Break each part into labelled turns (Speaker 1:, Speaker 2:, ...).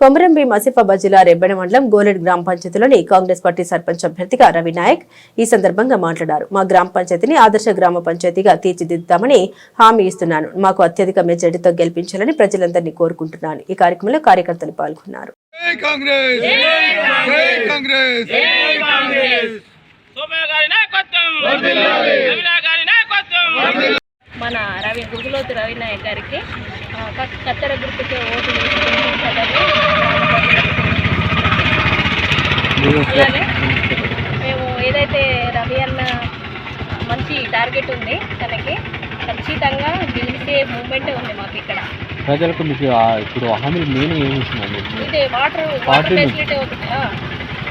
Speaker 1: కొమరంభీం ఆసిఫాబాద్ జిల్లా రెబ్బెన మండలం గోలెడ్ గ్రామ పంచాయతీలోని కాంగ్రెస్ పార్టీ సర్పంచ్ అభ్యర్థిగా రవి నాయక్ ఈ సందర్భంగా మాట్లాడారు. మా గ్రామ పంచాయతీని ఆదర్శ గ్రామ పంచాయతీగా తీర్చిదిద్దామని హామీ ఇస్తున్నాను. మాకు అత్యధిక మెజారిటీతో గెలిపించాలని ప్రజలందరినీ కోరుకుంటున్నాను. ఈ కార్యక్రమంలో కార్యకర్తలు పాల్గొన్నారు.
Speaker 2: జై కాంగ్రెస్! జై కాంగ్రెస్!
Speaker 3: సోమయ్య గారి నాయకత్వం! రవినా గారి నాయకత్వం!
Speaker 4: మన రవి గుగులోతు రవి నాయక్ గారికి కత్తెర గుర్తుకే ఓటు వేసి మేము ఏదైతే రవి అన్న మంచి టార్గెట్ ఉంది తనకి ఖచ్చితంగా గెలిచే మూమెంటే ఉంది మాకు ఇక్కడ
Speaker 5: ప్రజలకు మీకు ఇప్పుడు హామీలు మెయిన్ ఏమి?
Speaker 4: ఇదే వాటర్ వాటర్ ఫెసిలిటీ ఒకటి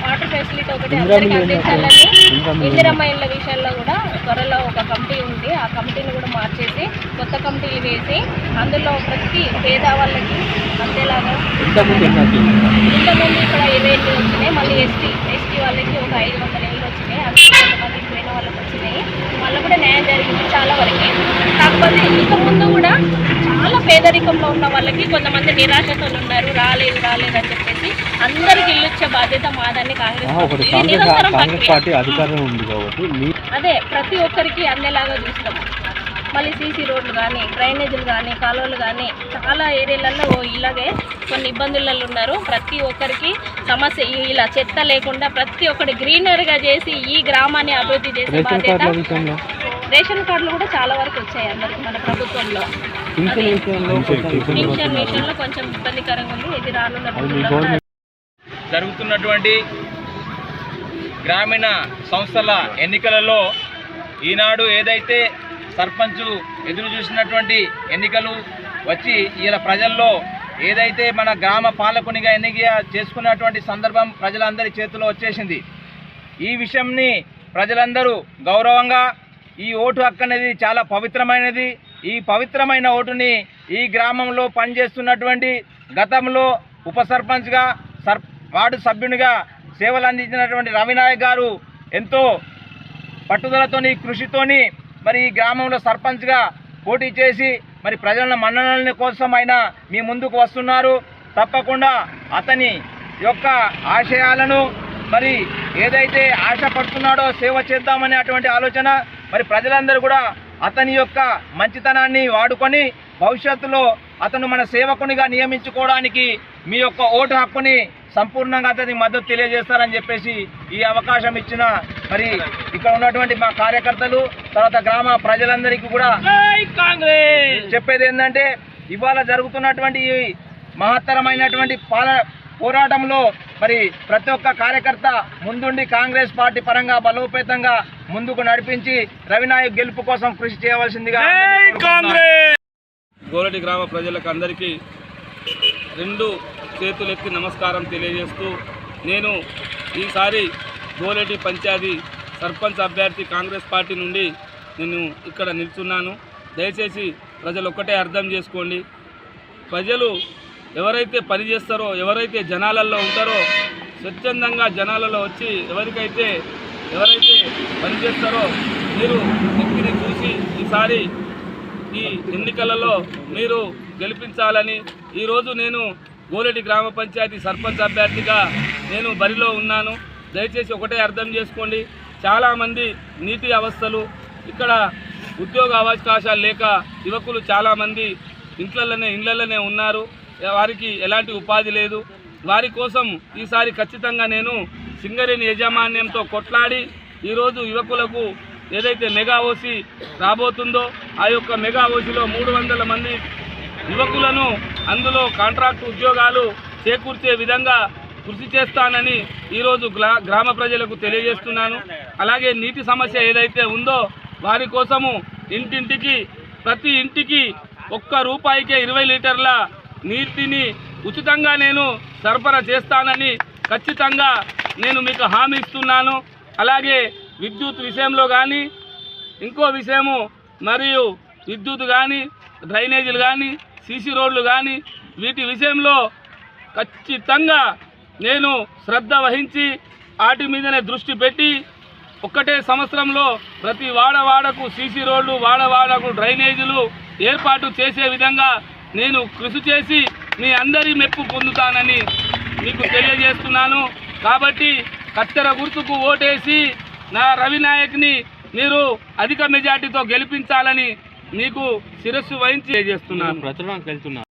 Speaker 4: వాటర్ ఫెసిలిటీ ఒకటి అందరికీ? అందించాలని
Speaker 5: ఇందిరా మిల్లు
Speaker 4: ఇందిరమ్మ ఇళ్ళ విషయంలో కూడా త్వరలో ఒక కమిటీ ఉంది ఆ కమిటీని కూడా మార్చేసి కొత్త కమిటీలు వేసి అందులో ప్రతి పేద వాళ్ళకి
Speaker 5: ఇంతకుముందు ఎన్ని వచ్చింది?
Speaker 4: ఇంతకుముందు ఇక్కడ ఇరవై ఏళ్ళు వచ్చినాయి. మళ్ళీ ఎస్టీ ఎస్టీ వాళ్ళకి ఒక ఐదు వందల ఏళ్ళు వచ్చినాయి. అందులో కొంతమంది పోయిన వాళ్ళకి వచ్చినాయి. మళ్ళీ కూడా న్యాయం జరిగింది చాలా వరకు. కాకపోతే ఇంతకుముందు కూడా చాలా పేదరికంలో ఉన్న వాళ్ళకి కొంతమంది నిరాశతో ఉన్నారు. రాలేదు రాలేదు అని చెప్పేసి అందరికి ఇల్లు ఇచ్చే బాధ్యత మాదని కాంగ్రెస్ పార్టీ.
Speaker 5: ఉంది కాబట్టి
Speaker 4: అదే ప్రతి ఒక్కరికి అందేలాగా చూస్తాం మళ్ళీ సీసీ రోడ్లు కానీ డ్రైనేజీలు కానీ కాలువలు కానీ చాలా ఏరియాలలో ఇలాగే కొన్ని ఇబ్బందులలో ఉన్నారు. ప్రతి ఒక్కరికి సమస్య ఇలా చెత్త లేకుండా ప్రతి ఒక్కటి గ్రీనరీగా చేసి ఈ గ్రామాన్ని అభివృద్ధి చేసే
Speaker 5: రేషన్
Speaker 4: బాధ్యత రేషన్ కార్డులు కూడా చాలా వరకు వచ్చాయి అందరికి మన ప్రభుత్వంలో.
Speaker 5: పింఛన్ విషయంలో కొంచెం
Speaker 4: ఇబ్బందికరంగా ఉంది. ఇది రానున్న
Speaker 3: జరుగుతున్నటువంటి గ్రామీణ సంస్థల ఎన్నికలలో ఈనాడు ఏదైతే సర్పంచ్ ఎదురు చూసినటువంటి ఎన్నికలు వచ్చి ఇలా ప్రజల్లో ఏదైతే మన గ్రామ పాలకునిగా ఎన్నిక చేసుకున్నటువంటి సందర్భం ప్రజలందరి చేతిలో వచ్చేసింది. ఈ విషయంని ప్రజలందరూ గౌరవంగా ఈ ఓటు హక్కు అనేది చాలా పవిత్రమైనది. ఈ పవిత్రమైన ఓటుని ఈ గ్రామంలో పనిచేస్తున్నటువంటి గతంలో ఉప సర్పంచ్గా సర్ వార్డు సభ్యునిగా సేవలు అందించినటువంటి రవినాయక్ గారు ఎంతో పట్టుదలతోని కృషితోని మరి ఈ గ్రామంలో సర్పంచ్గా పోటీ చేసి మరి ప్రజల మన్ననల కోసం ఆయన మీ ముందుకు వస్తున్నారు. తప్పకుండా అతని యొక్క ఆశయాలను మరి ఏదైతే ఆశ పడుతున్నాడో సేవ చేద్దామనే అటువంటి ఆలోచన మరి ప్రజలందరూ కూడా అతని యొక్క మంచితనాన్ని వాడుకొని భవిష్యత్తులో అతను మన సేవకునిగా నియమించుకోవడానికి మీ యొక్క ఓటు హక్కుని సంపూర్ణంగా అతని మద్దతు తెలియజేస్తారని చెప్పేసి ఈ అవకాశం ఇచ్చిన మరి ఇక్కడ ఉన్నటువంటి మా కార్యకర్తలు తర్వాత గ్రామ ప్రజలందరికీ కూడా చెప్పేది ఏంటంటే ఇవాళ జరుగుతున్నటువంటి ఈ మహత్తరమైనటువంటి పాల పోరాటంలో మరి ప్రతి ఒక్క కార్యకర్త ముందుండి కాంగ్రెస్ పార్టీ పరంగా బలోపేతంగా ముందుకు నడిపించి రవినాయక్ గెలుపు కోసం కృషి చేయవలసిందిగా
Speaker 6: గోరటి గ్రామ ప్రజలకు అందరికీ రెండు చేతులెత్తి నమస్కారం తెలియజేస్తూ నేను ఈసారి గోలేటి పంచాయతీ సర్పంచ్ అభ్యర్థి కాంగ్రెస్ పార్టీ నుండి నేను ఇక్కడ నిల్చున్నాను. దయచేసి ప్రజలు ఒక్కటే అర్థం చేసుకోండి. ప్రజలు ఎవరైతే పని చేస్తారో ఎవరైతే జనాలలో ఉంటారో స్వచ్ఛందంగా జనాలలో వచ్చి ఎవరికైతే ఎవరైతే పని చేస్తారో మీరు వ్యక్తిని చూసి ఈసారి ఈ ఎన్నికలలో మీరు గెలిపించాలని ఈరోజు నేను గోరెడ్డి గ్రామ పంచాయతీ సర్పంచ్ అభ్యర్థిగా నేను బరిలో ఉన్నాను. దయచేసి ఒకటే అర్థం చేసుకోండి. చాలామంది నీటి అవస్థలు ఇక్కడ ఉద్యోగ అవకాశాలు లేక యువకులు చాలామంది ఇంట్లలోనే ఇళ్ళలోనే ఉన్నారు. వారికి ఎలాంటి ఉపాధి లేదు. వారి కోసం ఈసారి ఖచ్చితంగా నేను సింగరేణి యాజమాన్యంతో కొట్లాడి ఈరోజు యువకులకు ఏదైతే మెగా ఓసి రాబోతుందో ఆ యొక్క మెగా ఓసిలో మూడు వందల మంది యువకులను అందులో కాంట్రాక్ట్ ఉద్యోగాలు చేకూర్చే విధంగా కృషి చేస్తానని ఈరోజు గ్రామ ప్రజలకు తెలియజేస్తున్నాను. అలాగే నీటి సమస్య ఏదైతే ఉందో వారి కోసము ఇంటింటికి ప్రతి ఇంటికి ఒక్క రూపాయికే ఇరవై లీటర్ల నీటిని ఉచితంగా నేను సరఫరా చేస్తానని ఖచ్చితంగా నేను మీకు హామీ ఇస్తున్నాను. అలాగే విద్యుత్ విషయంలో కానీ ఇంకో విషయము మరియు విద్యుత్ కానీ డ్రైనేజీలు కానీ సీసీ రోడ్లు కానీ వీటి విషయంలో ఖచ్చితంగా నేను శ్రద్ధ వహించి వాటి మీదనే దృష్టి పెట్టి ఒక్కటే సంవత్సరంలో ప్రతి వాడవాడకు సీసీ రోడ్లు వాడవాడకు డ్రైనేజీలు ఏర్పాటు చేసే విధంగా నేను కృషి చేసి మీ అందరి మెప్పు పొందుతానని మీకు తెలియజేస్తున్నాను. కాబట్టి కత్తెర గుర్తుకు ఓటేసి నా రవి నాయక్ని మీరు అధిక మెజార్టీతో గెలిపించాలని మీకు శిరస్సు వహించి తెలియజేస్తున్నాను.
Speaker 5: ప్రచురణకు వెళ్తున్నాను